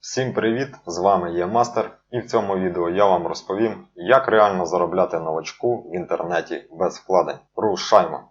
Всім привіт! З вами є Мастер і в цьому відео я вам розповім, як реально заробляти новачку в інтернеті без вкладень. Рушаймо!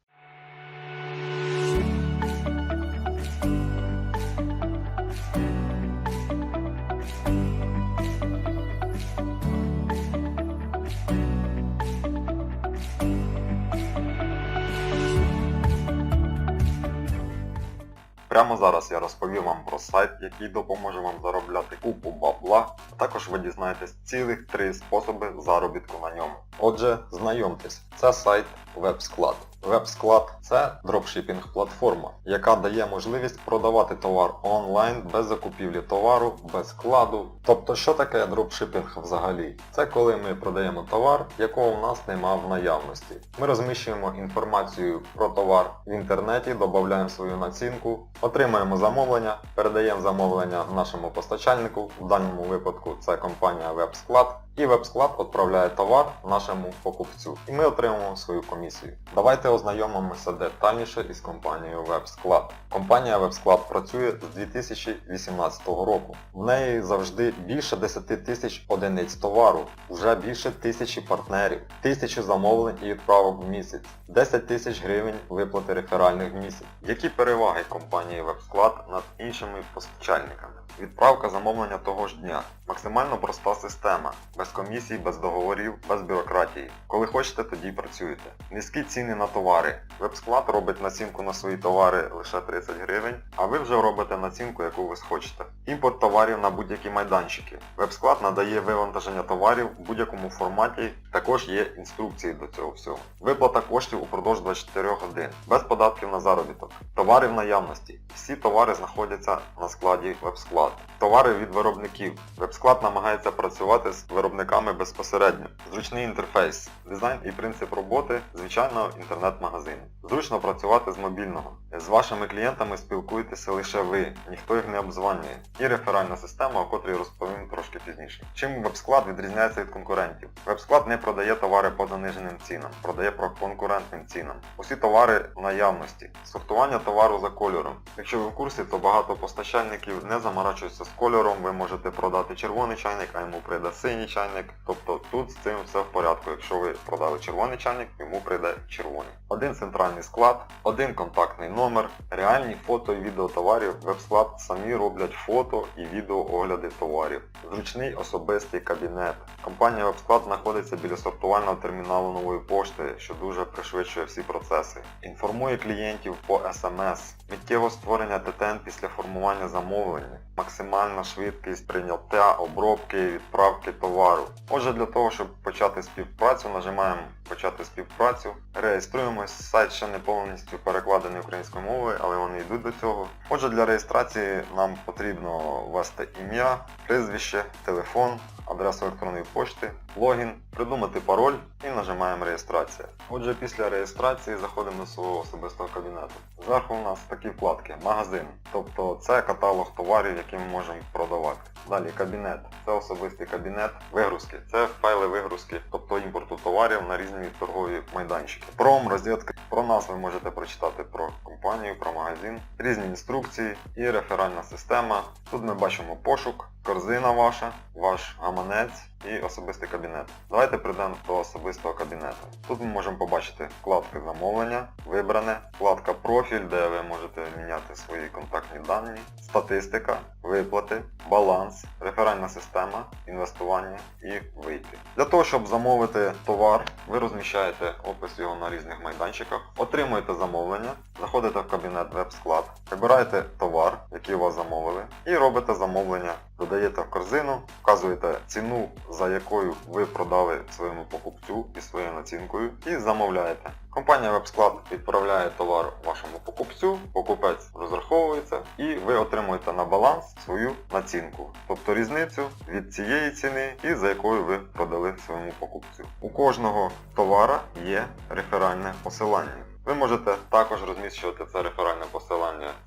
Прямо зараз я розповім вам про сайт, який допоможе вам заробляти купу бабла, також ви дізнаєтесь цілих три способи заробітку на ньому. Отже, знайомтесь, це сайт WebSclad. WebSclad – це дропшипінг платформа, яка дає можливість продавати товар онлайн без закупівлі товару, без складу. Тобто, що таке дропшипінг взагалі? Це коли ми продаємо товар, якого в нас нема в наявності. Ми розміщуємо інформацію про товар в інтернеті, додаємо свою націнку, отримуємо замовлення, передаємо замовлення нашому постачальнику, в даному випадку це компанія WebSclad, і WebSclad відправляє товар нашому покупцю. І ми отримуємо свою комісію. Давайте ознайомимося детальніше із компанією WebSclad. Компанія WebSclad працює з 2018 року. В неї завжди більше 10 тисяч одиниць товару, вже більше тисячі партнерів, тисячі замовлень і відправок в місяць, 10 тисяч гривень виплати реферальних в місяць. Які переваги компанії WebSclad над іншими постачальниками? Відправка замовлення того ж дня. Максимально проста система. Без комісій, без договорів, без бюрократії. Коли хочете, тоді й працюєте. Низькі ціни на товари. Вебсклад робить націнку на свої товари лише 30 гривень, а ви вже робите націнку, яку ви схочете. Імпорт товарів на будь-які майданчики. Вебсклад надає вивантаження товарів в будь-якому форматі, також є інструкції до цього всього. Виплата коштів упродовж 24 годин, без податків на заробіток. Товари в наявності. Всі товари знаходяться на складі вебсклад. Товари від виробників. Вебсклад намагається працювати з виробниками безпосередньо. Зручний інтерфейс, дизайн і принцип роботи звичайного інтернет-магазину. Зручно працювати з мобільного. З вашими клієнтами спілкуєтеся лише ви, ніхто їх не обзванює. І реферальна система, о котрій розповім трошки пізніше. Чим вебсклад відрізняється від конкурентів? Вебсклад не продає товари по заниженим цінам, продає по конкурентним цінам. Усі товари в наявності. Сортування товару за кольором. Якщо ви в курсі, то багато постачальників не заморачуються з кольором, ви можете продати червоний чайник, а йому прийде синій чайник. Тобто тут з цим все в порядку. Якщо ви продали червоний чайник, йому прийде червоний. Один центральний склад, один контактний номер, реальні фото і відео товарів. Вебсклад самі роблять фото і відео огляди товарів. Зручний особистий кабінет. Компанія Вебсклад знаходиться біля сортувального терміналу нової пошти, що дуже пришвидшує всі процеси. Інформує клієнтів по СМС. Миттєво створення ТТН після формування замовлення. Максимальна швидкість прийняття, обробки відправки товару. Отже, для того, щоб почати співпрацю, нажимаємо почати співпрацю. Реєструємось, сайт ще не повністю перекладений українською мовою, але вони йдуть до цього. Отже, для реєстрації нам потрібно ввести ім'я, прізвище, телефон, адресу електронної пошти, логін, придумати пароль і нажимаємо реєстрація. Отже, після реєстрації заходимо до свого особистого кабінету. Зверху у нас такі вкладки Магазин. Тобто це каталог товарів, які ми можемо продавати. Далі кабінет. Це особистий кабінет. Вигрузки. Це файли вигрузки, тобто імпорту товарів на різні торгові майданчики. Пром, розетка. Про нас ви можете прочитати про компанію, про магазин, різні інструкції і реферальна система. Тут ми бачимо пошук, корзина ваша, ваш гаманець і особистий кабінет. Давайте прийдемо до особистого кабінету. Тут ми можемо побачити вкладки замовлення, вибране, вкладка профіль, де ви можете міняти свої контактні дані, статистика, виплати, баланс, реферальна система, інвестування і вийти. Для того, щоб замовити товар, ви розміщаєте опис його на різних майданчиках, отримуєте замовлення, заходите в кабінет веб-склад, вибираєте товар, який у вас замовили, і робите замовлення. Додаєте в корзину, вказуєте ціну, за якою ви продали своєму покупцю і своєю націнкою, і замовляєте. Компанія WebSclad відправляє товар вашому покупцю, покупець розраховується і ви отримуєте на баланс свою націнку, тобто різницю від цієї ціни і за якою ви продали своєму покупцю. У кожного товара є реферальне посилання. Ви можете також розміщувати це реферальне посилання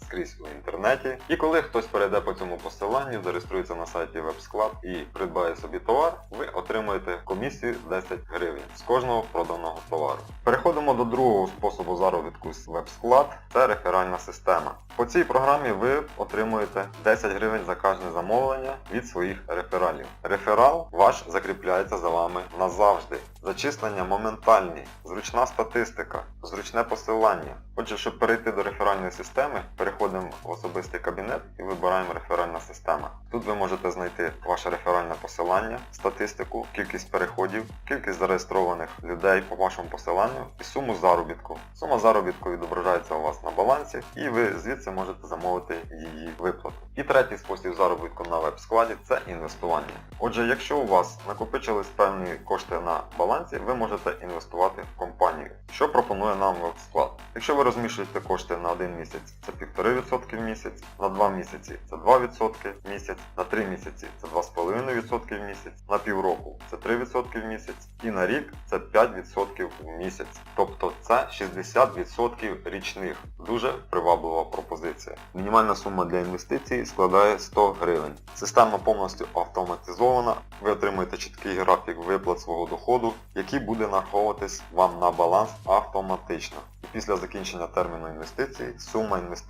скрізь у інтернеті. І коли хтось перейде по цьому посиланню, зареєструється на сайті WebSclub і придбає собі товар, ви отримуєте комісію 10 гривень з кожного проданого товару. Переходимо до другого способу заробітку з WebSclad – це реферальна система. По цій програмі ви отримуєте 10 гривень за кожне замовлення від своїх рефералів. Реферал ваш закріпляється за вами назавжди. Зачислення моментальні, зручна статистика, зручне посилання. Отже, щоб перейти до реферальної системи, переходимо в особистий кабінет і вибираємо реферальна система. Тут ви можете знайти ваше реферальне посилання, статистику, кількість переходів, кількість зареєстрованих людей по вашому посиланню і суму заробітку. Сума заробітку відображається у вас на балансі і ви звідси можете замовити її виплату. І третій спосіб заробітку на веб-складі це інвестування. Отже, якщо у вас накопичились певні кошти на балансі, ви можете інвестувати в компанію. Що пропонує нам веб-склад? Якщо ви розміщуєте кошти на 1 місяць, це 1,5% в місяць, на 2 місяці це 2% в місяць, на 3 місяці це 2,5% в місяць, на півроку це 3% в місяць і на рік це 5% в місяць. Тобто це 60% річних. Дуже приваблива пропозиція. Мінімальна сума для інвестицій складає 100 гривень. Система повністю автоматизована. Ви отримуєте чіткий графік виплат свого доходу, який буде нараховуватись вам на баланс автоматично. І після закінчення терміну інвестицій сума інвестицій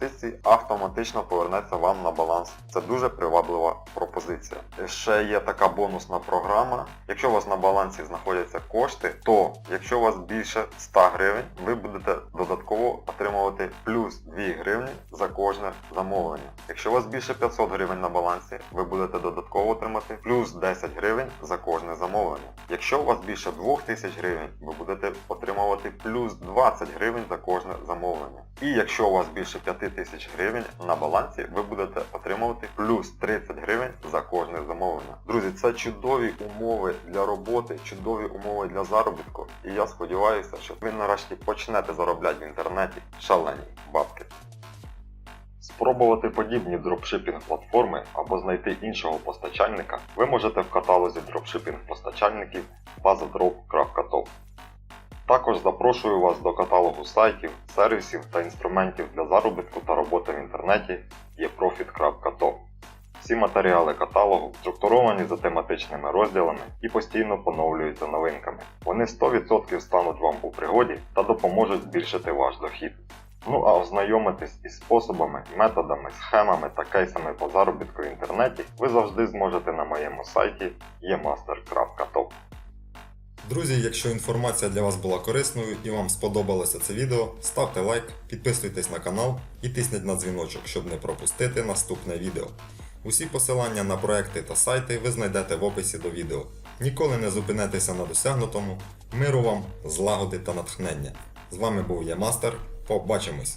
автоматично повернеться вам на баланс. Це дуже приваблива пропозиція. Ще є така бонусна програма. Якщо у вас на балансі знаходяться кошти, то якщо у вас більше 100 гривень, ви будете додатково отримувати плюс 2 гривні за кожне замовлення. Якщо у вас більше 500 гривень на балансі, ви будете додатково отримати плюс 10 гривень за кожне замовлення. Якщо у вас більше 2000 гривень, ви будете отримувати плюс 20 гривень за кожне замовлення. І якщо у вас більше 5000 гривень на балансі, ви будете отримувати плюс 30 гривень за кожне замовлення. Друзі, це чудові умови для роботи, чудові умови для заробітку. І я сподіваюся, що ви нарешті почнете заробляти в інтернеті шалені бабки. Спробувати подібні дропшипінг платформи або знайти іншого постачальника ви можете в каталозі дропшипінг постачальників bazadrop.top. Також запрошую вас до каталогу сайтів, сервісів та інструментів для заробітку та роботи в інтернеті yeprofit.top. Всі матеріали каталогу структуровані за тематичними розділами і постійно поновлюються новинками. Вони 100% стануть вам у пригоді та допоможуть збільшити ваш дохід. Ну а ознайомитись із способами, методами, схемами та кейсами по заробітку в інтернеті ви завжди зможете на моєму сайті emaster.top. Друзі, якщо інформація для вас була корисною і вам сподобалося це відео, ставте лайк, підписуйтесь на канал і тисніть на дзвіночок, щоб не пропустити наступне відео. Усі посилання на проекти та сайти ви знайдете в описі до відео. Ніколи не зупинетеся на досягнутому. Миру вам, злагоди та натхнення. З вами був я Мастер. Побачимось!